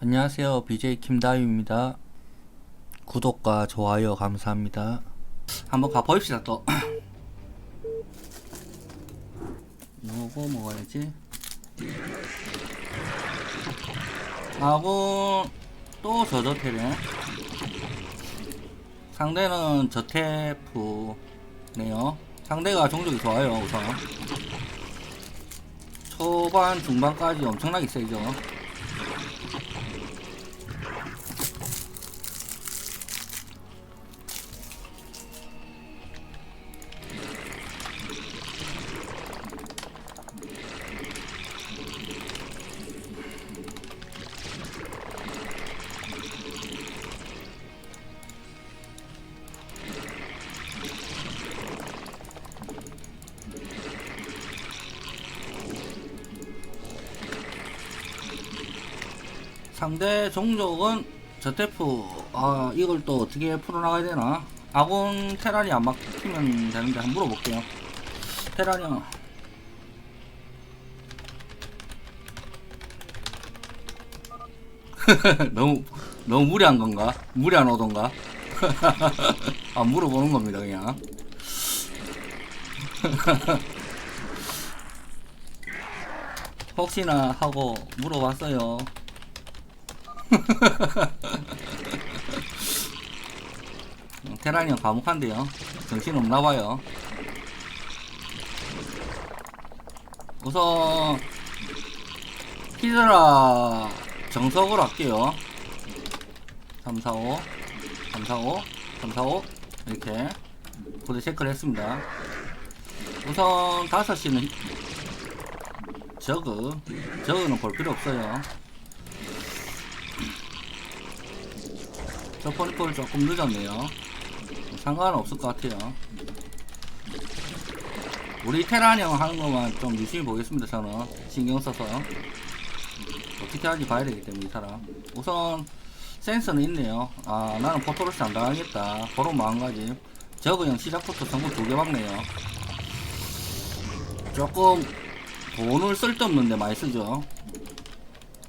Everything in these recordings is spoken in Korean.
안녕하세요. BJ 김다유입니다. 구독과 좋아요 감사합니다. 한번 가보입시다 또. 요거 먹어야지. 하고 또 저저태네. 상대는 저태프네요. 상대가 종족이 좋아요 우선. 초반 중반까지 엄청나게 세죠. 상대 종족은 저테프 아 이걸 또 어떻게 풀어나가야 되나? 아군 테란이 안 막히면 되는데 한번 물어볼게요. 테란이 너무 너무 무리한 건가? 무리한 오던가? 아 물어보는 겁니다 그냥. 혹시나 하고 물어봤어요 테란이 형 과묵한데요. 정신 없나봐요. 우선 히드라 정석으로 할게요. 3, 4, 5, 3, 4, 5, 3, 4, 5 이렇게 부대 체크를 했습니다. 우선 5시는 저그 저그는 볼 필요 없어요. 저 포니콜 조금 늦었네요. 상관은 없을 것 같아요. 우리 테란 형 하는 것만 좀 유심히 보겠습니다, 저는. 신경 써서. 어떻게 하는지 봐야 되기 때문에, 이 사람. 우선, 센스는 있네요. 아, 나는 포토로스 안 당하겠다. 그런 마음가짐. 저거 형 시작부터 전부 두개 박네요. 조금, 돈을 쓸데없는데 많이 쓰죠.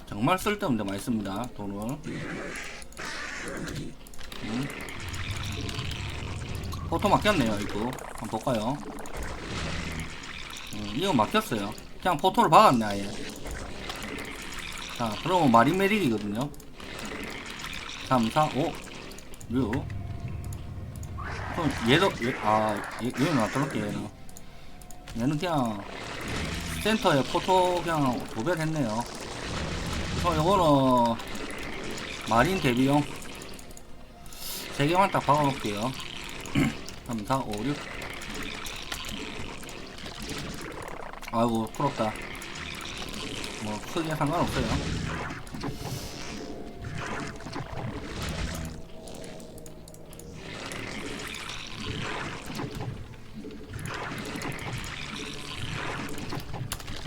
정말 쓸데없는데 많이 씁니다, 돈을. 음. 포토 막혔네요 이거. 한번 볼까요? 음, 이거 막혔어요. 그냥 포토를 박았네 아예. 자 그러면 마린 메릭이거든요. 3 4 5 6 그럼 얘도 얘, 아 얘, 얘는 놔둬놓게 얘는. 얘는 그냥 센터에 포토 그냥 도배했네요. 그래서 요거는 마린 대비용 3개만 딱 박아놓을게요. 3, 4, 5, 6 아이고 부럽다. 뭐 크게 상관없어요.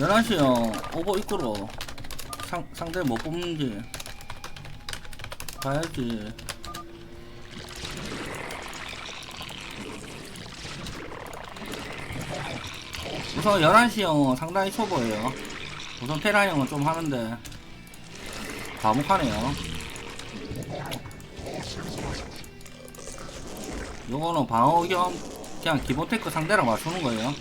열한시요. 오버 입구로 상, 상대 못 뽑는지 봐야지 우선 11시 형 상당히 초보예요. 우선 테라 형은 좀 하는데 과묵하네요. 요거는 방어 겸 그냥 기본 테크 상대랑 맞추는 거예요.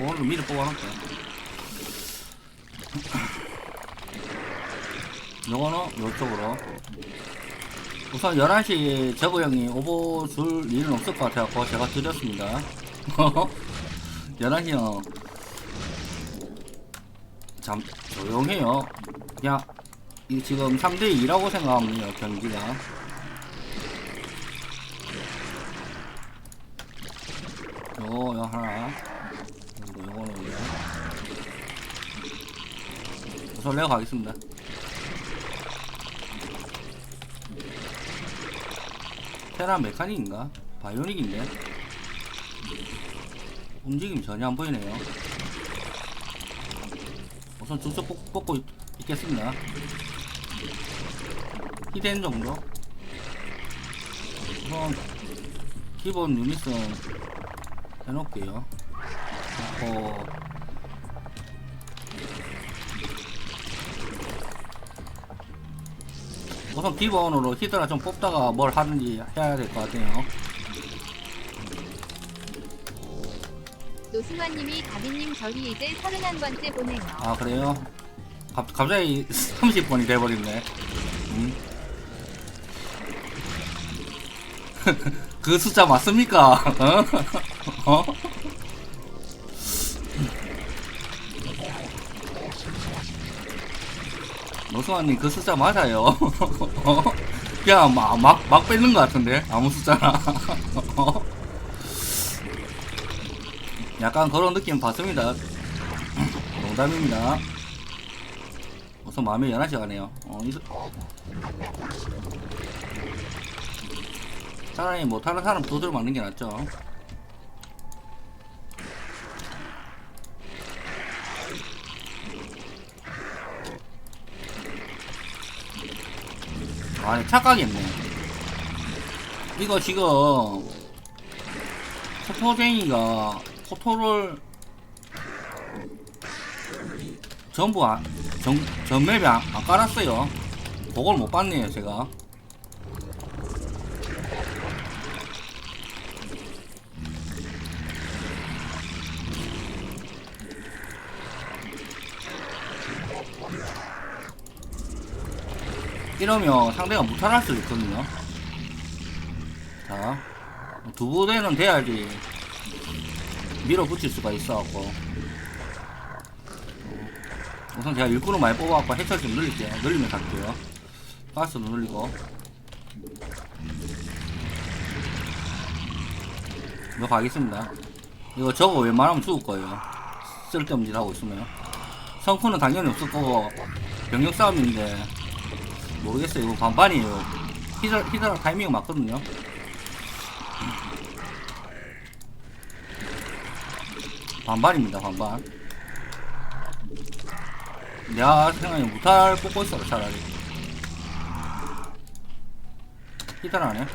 오늘 미리 뽑아놓을게. 요거는 요쪽으로. 우선 11시 저거 형이 오버 줄 일은 없을 것 같아서 제가 드렸습니다. 11시 형참 조용해요. 그냥 이 지금 3대2라고 생각하면 돼요 경기가. 요거 요 하나. 요거는 우선 내가 가겠습니다 테란 메카닉인가? 바이오닉인데? 움직임 전혀 안 보이네요. 우선 주소 뽑, 뽑고 있, 있겠습니다. 히덴 정도? 우선 기본 유닛은 해놓을게요. 어, 우선 기본으로 히드라 좀 뽑다가 뭘 하든지 해야 될 것 같아요. 노승환님이 가비님 저희 이제 31번째 보내요. 아 그래요? 갑, 갑자기 30번이 돼버렸네 음? 그 숫자 맞습니까? 어? 어? 노승환님 그 숫자 맞아요 어? 그냥 막, 막, 막 뺏는 것 같은데 아무 숫자나 어? 약간 그런 느낌 받습니다 농담입니다. 우선 마음이 연하지 않네요. 어, 이... 차라리 못하는 사람 두드려 맞는 게 낫죠. 아니 착각했네. 이거 지금 포토쟁이가 포토를 전부 안, 전, 전맵에 안, 안 깔았어요. 그걸 못 봤네요, 제가. 이러면 상대가 무탈할 수도 있거든요. 자, 두 부대는 돼야지 밀어붙일 수가 있어갖고. 우선 제가 일꾼을 많이 뽑아갖고 해철 좀 늘릴게요. 늘리면 갈게요. 가스도 늘리고. 이거 가겠습니다. 이거 저거 웬만하면 죽을 거예요. 쓸데없는 짓 하고 있으면. 성크는 당연히 없을 거고, 병력 싸움인데, 모르겠어요. 이거 반반이에요. 히드라, 히드라 타이밍이 맞거든요. 반반입니다, 반반. 내가 생각에 무탈 뽑고 있어 차라리 히드라네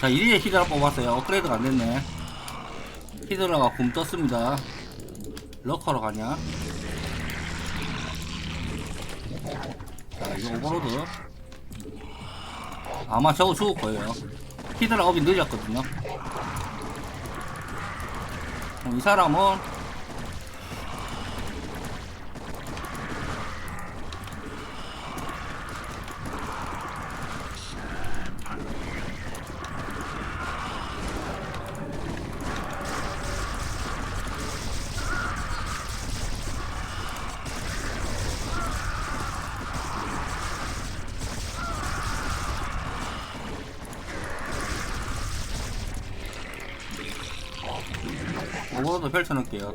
자 이리에 히드라 뽑았어요 업그레이드가 안 됐네 히드라가 굼 떴습니다 럭커로 가냐 이거 오버로드? 아마 저거 죽을 거예요. 히드라 업이 그럼 이 사람은 오버로드 펼쳐놓을게요.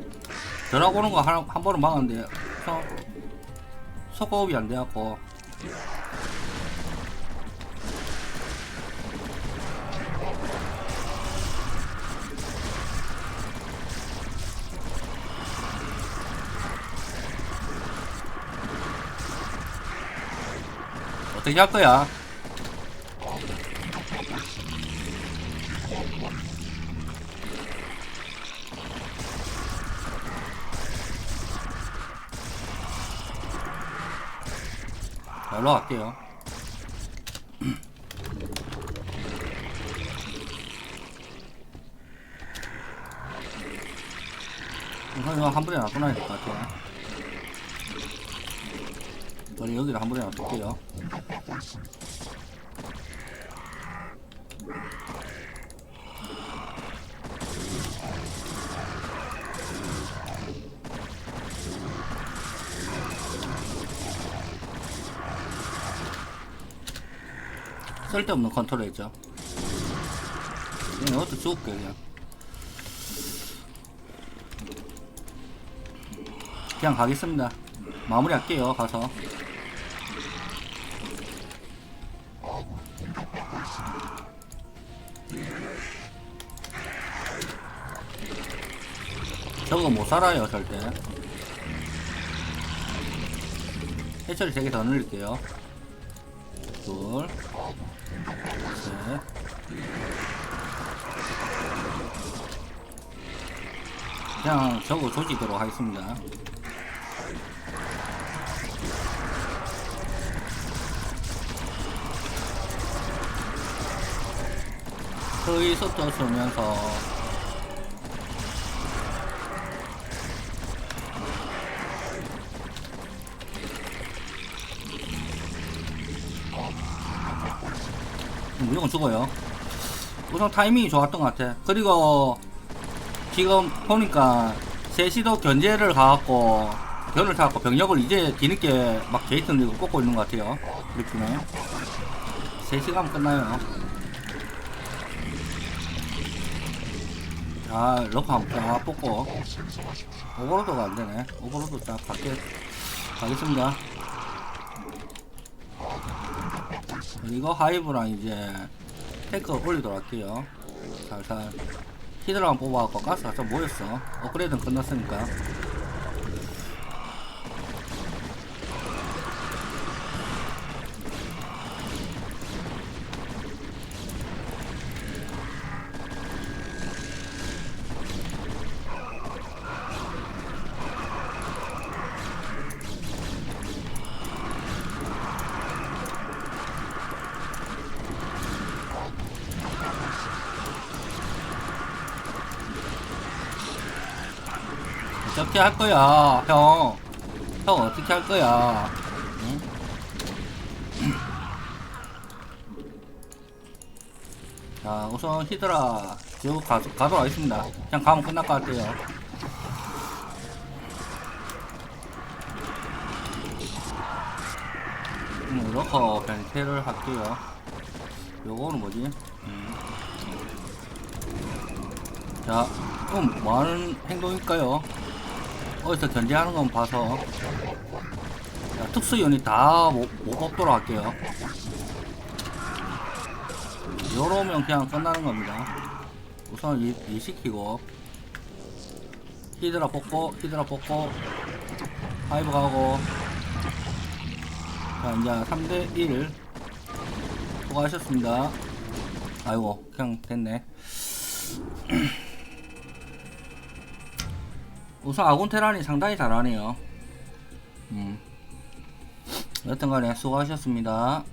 전화 오는 거 한, 한 번은 막았는데, 서, 속호흡이 안 돼갖고. 어떻게 할 거야? 자, 일로 갈게요. 이거 한 번에 놔둬놔야 될 것 같아요. 저는 여기를 한 번에 놔둘게요. 쓸데없는 컨트롤 했죠. 이것도 죽을게 그냥. 그냥 가겠습니다. 마무리 할게요 가서. 저거 못 살아요 절대. 해처리 3개 더 늘릴게요. 둘, 셋, 그냥 저거 조지도록 하겠습니다. 거의 섞어주면서 무조건 죽어요. 우선 타이밍이 좋았던 것 같아. 그리고 지금 보니까 셋이도 견제를 가갖고 견을 타갖고 병력을 이제 뒤늦게 막 게이트 들고 꽂고 있는 것 같아요. 느낌에. 3시간 면 끝나요. 자, 러프 한번 쫙 뽑고. 오버로드가 안 되네. 오버로드 딱 밖에 가겠습니다. 그리고 하이브랑 이제 테크 올리도록 할게요. 살살. 히드라만 뽑아갖고 가스가 좀 모였어. 업그레이드는 끝났으니까. 어떻게 할 거야, 형? 형 어떻게 할 거야? 응? 자, 우선 히드라 쭉 가, 가도록 하겠습니다. 그냥 가면 끝날 것 같아요. 음, 이렇게 변태를 할게요. 요거는 뭐지? 음. 자, 뭐 하는 행동일까요? 어디서 견제하는 건 봐서 자, 특수 유닛 다못 못 뽑도록 할게요. 요러면 그냥 끝나는 겁니다. 우선 일, 일 시키고 히드라 뽑고 히드라 뽑고 하이브 가고 자 이제 3대1 수고하셨습니다. 아이고 그냥 됐네. 우선 아군 테란이 상당히 잘하네요. 음. 여튼간에 수고하셨습니다.